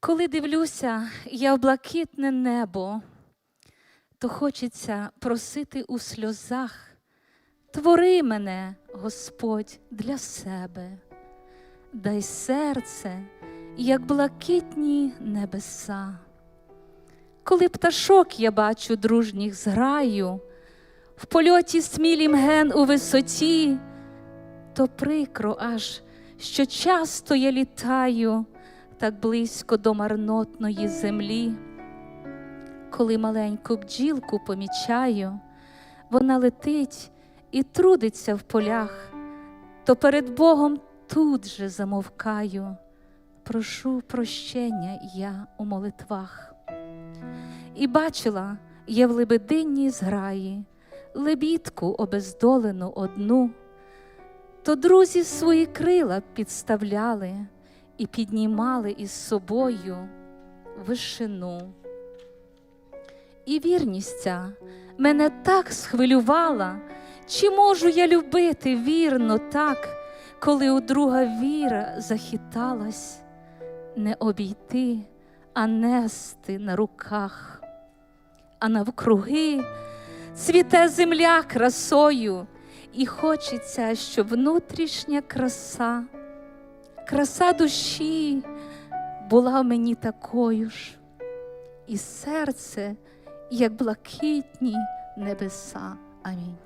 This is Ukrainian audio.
Коли дивлюся я в блакитне небо, то хочеться просити у сльозах, твори мене, Господь, для себе, дай серце, як блакитні небеса. Коли пташок я бачу дружніх зграю, в польоті смілім ген у висоті, то прикро аж, що часто я літаю так близько до марнотної землі. Коли маленьку бджілку помічаю, вона летить і трудиться в полях, то перед Богом тут же замовкаю, прошу прощення я у молитвах. І бачила я в лебединній зграї лебідку обездолену одну, то друзі свої крила підставляли і піднімали із собою вишину. І вірність ця мене так схвилювала, чи можу я любити вірно так, коли у друга віра захиталась, не обійти, а нести на руках, а навкруги цвіте земля красою, і хочеться, щоб внутрішня краса краса душі була в мені такою ж, і серце, як блакитні небеса. Амінь.